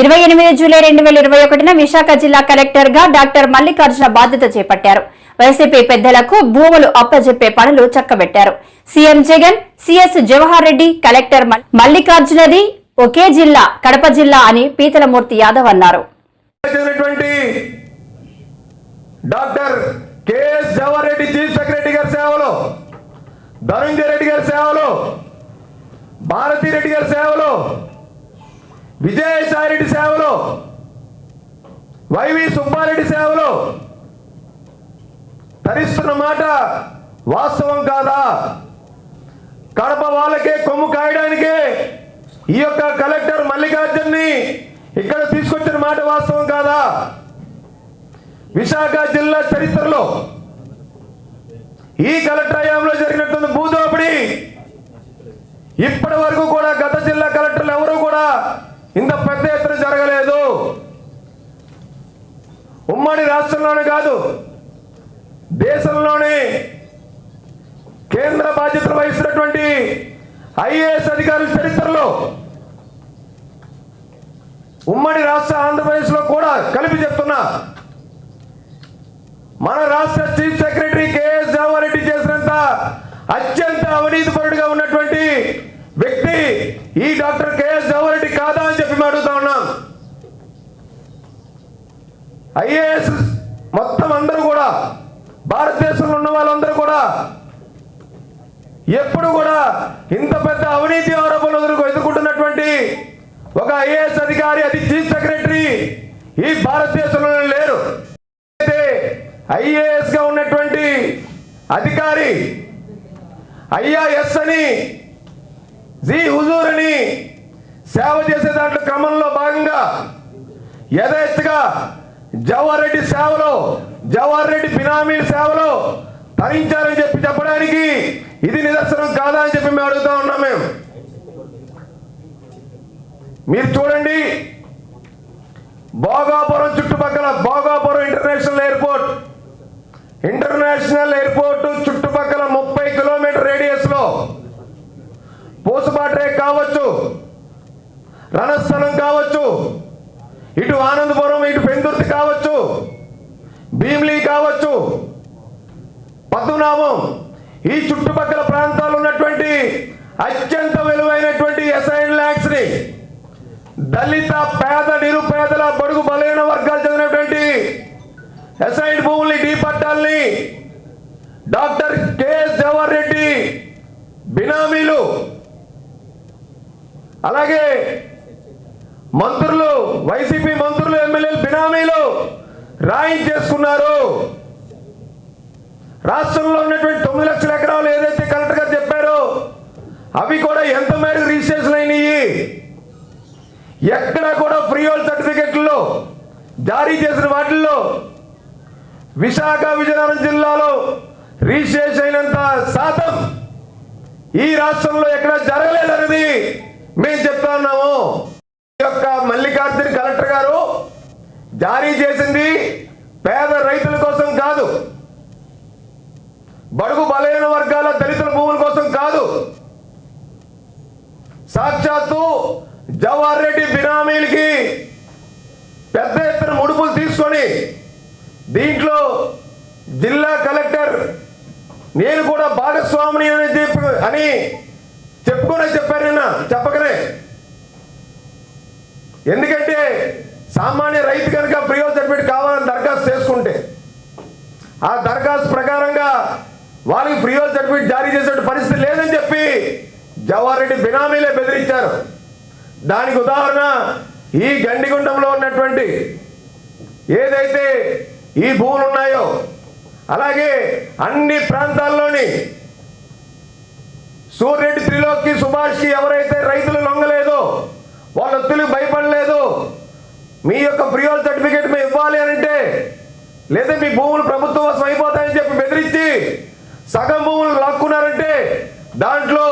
ఇరవై ఎనిమిది జూలై రెండు వేల ఇరవై ఒకటిన విశాఖ జిల్లా కలెక్టర్గా డాక్టర్ మల్లికార్జున బాధ్యత చేపట్టారు. వైసీపీ పెద్దలకు భూములు అప్పజెప్పే పనులు చక్కబెట్టారు. CM Jagan CS Jawahar Reddy collector మల్లికార్జునది ఒకే జిల్లా కడప జిల్లా అని పీతలమూర్తి యాదవ్ అన్నారు. Doctor Jawahar Reddy chief secretary గారి సేవలో ధనంజయ రెడ్డి గారి సేవలో భారతీ రెడ్డి గారి సేవలో విజయసాయిరెడ్డి సేవలో వైవి సుబ్బారెడ్డి సేవలో ధరిస్తున్న మాట వాస్తవం కాదా? కడప వాళ్ళకే కొమ్ము కాయడానికే ఈ యొక్క కలెక్టర్ మల్లికార్జున్ని ఇక్కడ తీసుకొచ్చిన మాట వాస్తవం కాదా? విశాఖ జిల్లా చరిత్రలో ఈ కలెక్టర్ హయాంలో జరిగినటువంటి భూదోపిడి ఇప్పటి వరకు కూడా గత జిల్లా కలెక్టర్ ఎవరు కూడా ఇంత పెద్ద ఎత్తున జరగలేదు ఉమ్మడి రాష్ట్రంలోనే కాదు దేశంలోనే కేంద్ర బాధ్యతలు వహిస్తున్నటువంటి ఐఏఎస్ అధికారుల చరిత్రలో ఉమ్మడి రాష్ట్ర ఆంధ్రప్రదేశ్లో కూడా కలిపి చెప్తున్నా. మన రాష్ట్ర chief secretary KS Jawahar Reddy చేసినంత అత్యంత అవినీతిపరుడుగా ఉన్నటువంటి వ్యక్తి ఈ డాక్టర్ కేఎస్ జవహర్ కాదా అని చెప్పి అడుగుతా ఉన్నాం. ఐఏఎస్ మొత్తం అందరూ కూడా భారతదేశంలో ఉన్న వాళ్ళందరూ కూడా ఎప్పుడు కూడా ఇంత పెద్ద అవినీతి ఆరోపణలు ఎదుర్కొ ఎదుర్కొంటున్నటువంటి ఒక ఐఏఎస్ అధికారి అది చీఫ్ సెక్రటరీ ఈ భారతదేశంలో లేరు. అయితే ఐఏఎస్గా ఉన్నటువంటి అధికారి ఐఆర్ఎస్ అని జీ హుజూర్ అని సేవ చేసే దాంట్లో క్రమంలో భాగంగా యథేచ్ఛగా జవహర్ రెడ్డి సేవలో జవహర్ రెడ్డి బినామీ సేవలో తరించారని చెప్పి చెప్పడానికి ఇది నిదర్శనం కాదా అని చెప్పి మేము అడుగుతా ఉన్నాం మేము. మీరు చూడండి భోగాపురం చుట్టుపక్కల Bhogapuram international airport international airport చుట్టుపక్కల ముప్పై కిలోమీటర్ రేడియస్లో పూసపాట్రే కావచ్చు రణస్థలం కావచ్చు ఇటు ఆనందపురం ఇటు పెందుర్తి కావచ్చు భీమ్లీ కావచ్చు. పద్మనాభం. ఈ చుట్టుపక్కల ప్రాంతాలు ఉన్నటువంటి అత్యంత విలువైనటువంటి ఎస్ఐన్ ల్యాండ్స్ని దళిత పేద నిరుపేదల బడుగు బలైన వర్గాలు చెందినటువంటి ఎస్ఐన్ భూముల్ని డీ పట్టాలని డాక్టర్ కెఎస్ జవహర్ రెడ్డి బినామీలు అలాగే మంత్రులు వైసీపీ మంత్రులు ఎమ్మెల్యేలు బినామీలు రాయించేసుకున్నారు. రాష్ట్రంలో ఉన్నటువంటి తొమ్మిది లక్షల ఎకరాలు ఏదైతే కలెక్టర్ గారు చెప్పారో అవి కూడా ఎంత మేరకు రిజిస్ట్రేషన్ అయినాయి? ఎక్కడ కూడా ఫ్రీ హోల్డ్ సర్టిఫికెట్లో జారీ చేసిన వాటిల్లో విశాఖ విజయనగరం జిల్లాలో రిజిస్ట్రేషన్ అయినంత శాతం ఈ రాష్ట్రంలో ఎక్కడ జరగలేదన్నది మేము చెప్తా ఉన్నాము. ఈ యొక్క మల్లికార్జున కలెక్టర్ గారు జారీ చేసింది పేద రైతుల కోసం కాదు. బడుగు బలహీన వర్గాల దళితుల భూముల కోసం కాదు. సాక్షాత్తు జవహర్ రెడ్డి బినామీలకి పెద్ద ఎత్తున ముడుపులు తీసుకొని దీంట్లో జిల్లా కలెక్టర్ నేను కూడా భాగస్వామిని అని చెప్పి అని చెప్పుకునే చెప్పారు నిన్న చెప్పకనే. ఎందుకంటే సామాన్య రైతు కనుక ఫ్రీ హోల్ సర్టిఫికేట్ కావాలని దరఖాస్తు చేసుకుంటే ఆ దరఖాస్తు ప్రకారంగా వాళ్ళకి ఫ్రీ సర్టిఫికేట్ జారీ చేసే పరిస్థితి లేదని చెప్పి జవహర్ రెడ్డి బినామీలే బెదిరించారు. దానికి ఉదాహరణ ఈ గండిగుండంలో ఉన్నటువంటి ఏదైతే ఈ భూములు ఉన్నాయో అలాగే అన్ని ప్రాంతాల్లోని సూర్యరెడ్డి త్రిలోక్కి సుభాష్కి ఎవరైతే రైతులు లొంగలేదో వాళ్ళ ఒత్తులు భయపడలేదు మీ యొక్క ఫ్రీ సర్టిఫికేట్ మేము ఇవ్వాలి అని అంటే లేదా మీ భూములు ప్రభుత్వం వశం అయిపోతాయని చెప్పి బెదిరించి సగం భూములు లాక్కున్నారంటే దాంట్లో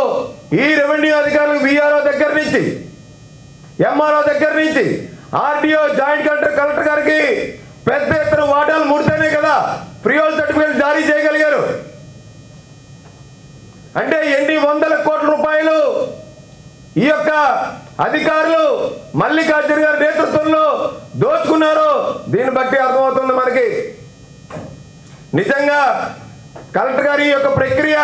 ఈ రెవెన్యూ అధికారులు వీఆర్ఓ దగ్గర నుంచి ఎంఆర్ఓ దగ్గర నుంచి ఆర్డీఓ జాయింట్ కలెక్టర్ కలెక్టర్ గారికి పెద్ద ఎత్తున వాటాలు ముడితేనే కదా ఫ్రీ సర్టిఫికేట్ జారీ చేయగలిగారు. అంటే ఎన్ని వందల కోట్ల రూపాయలు ఈ యొక్క అధికారులు మల్లికార్జున గారి నేతృత్వంలో దోచుకున్నారు. దీన్ని బట్టి అర్థమవుతుంది మనకి. నిజంగా కలెక్టర్ గారి యొక్క ప్రక్రియ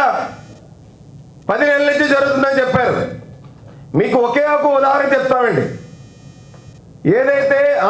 పది నెలల నుంచి జరుగుతుందని చెప్పారు. మీకు ఒకే ఒక ఉదాహరణ చెప్తామండి. ఏదైతే